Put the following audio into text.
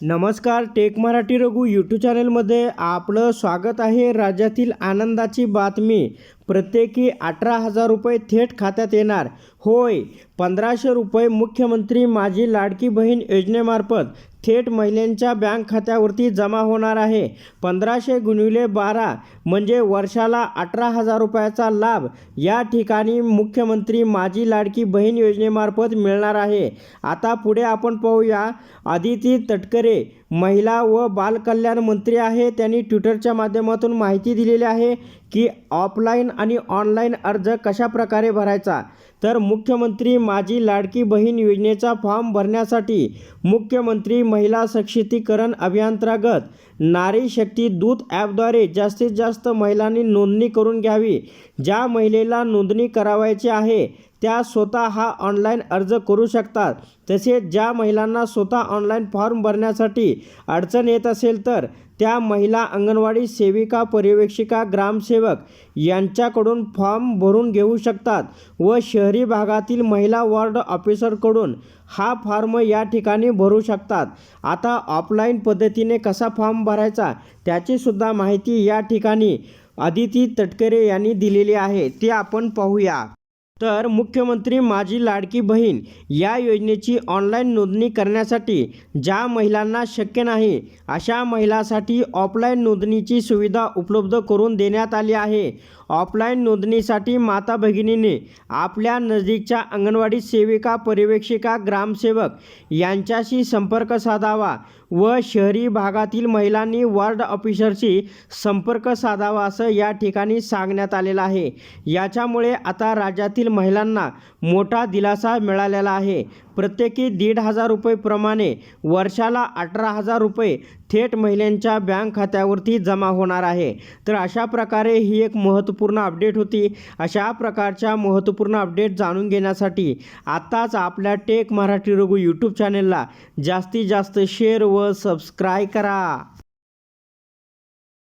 नमस्कार take Marathi Raghu YouTube चॅनलमध्ये आपलं स्वागत आहे राज्यातील आनंदाची बातमी. प्रत्येकी अठरा हजार रुपये थेट खात्यात येणार. होय पंधराशे रुपये मुख्यमंत्री माझी लाडकी बहीण योजनेमार्फत थेट महिलांच्या बँक खात्यावरती जमा होणार आहे. पंधराशे गुणिले बारा म्हणजे वर्षाला अठरा हजार रुपयाचा लाभ. या ठिकाणी मुख्यमंत्री माझी लाडकी बहीण योजनेमार्फत मिळणार आहे. आता पुढे आपण पाहूया आदिती तटकरे महिला व बालकल्याण मंत्री आहे. त्यांनी ट्विटरच्या माध्यमातून माहिती दिलेली आहे की ऑफलाईन आणि ऑनलाईन अर्ज कशा प्रकारे भरायचा? तर मुख्यमंत्री माझी लाडकी बहीण योजनेचा फॉर्म भरण्यासाठी मुख्यमंत्री महिला सक्षमीकरण अभियांतर्गत नारी शक्ती दूत ॲपद्वारे जास्तीत जास्त महिलांनी नोंदणी करून घ्यावी. ज्या महिलेला नोंदणी करावायची आहे त्या स्वतः हा ऑनलाईन अर्ज करू शकतात. तसेच ज्या महिलांना स्वतः ऑनलाईन फॉर्म भरण्यासाठी अडचण येत असेल तर त्या महिला अंगणवाडी सेविका पर्यवेक्षिका ग्रामसेवक यांच्याकडून फॉर्म भरून घेऊ शकतात व शहरी भागातील महिला वॉर्ड ऑफिसरकडून हा फॉर्म या ठिकाणी भरू शकतात. आता ऑफलाईन पद्धतीने कसा फॉर्म भरायचा त्याचीसुद्धा माहिती या ठिकाणी आदिती तटकरे यांनी दिलेली आहे ते आपण पाहूया. तर मुख्यमंत्री माझी लाडकी बहीण या योजनेची ऑनलाईन नोंदणी करण्यासाठी ज्या महिलांना शक्य नाही अशा महिलांसाठी ऑफलाईन नोंदणीची सुविधा उपलब्ध करून देण्यात आली आहे. ऑफलाईन नोंदणीसाठी माता भगिनीने आपल्या नजदीकच्या अंगणवाडी सेविका पर्यवेक्षिका ग्रामसेवक यांच्याशी संपर्क साधावा व शहरी भागातील महिलांनी वॉर्ड ऑफिसरशी संपर्क साधावा असं या ठिकाणी सांगण्यात आलेलं आहे. याच्यामुळे आता राज्यातील महिलांना मोठा दिलासा मिळालेला आहे. प्रत्येकी दीड हजार रुपयेप्रमाणे वर्षाला अठरा हजार रुपये थेट महिलांच्या बँक खात्यावरती जमा होणार आहे. तर अशा प्रकारे ही एक महत्त्वपूर्ण अपडेट होती. अशा प्रकारच्या महत्त्वपूर्ण अपडेट जाणून घेण्यासाठी आत्ताच आपल्या टेक मराठी रघु यूट्यूब चॅनलला जास्तीत जास्त शेअर व सबस्क्राईब करा.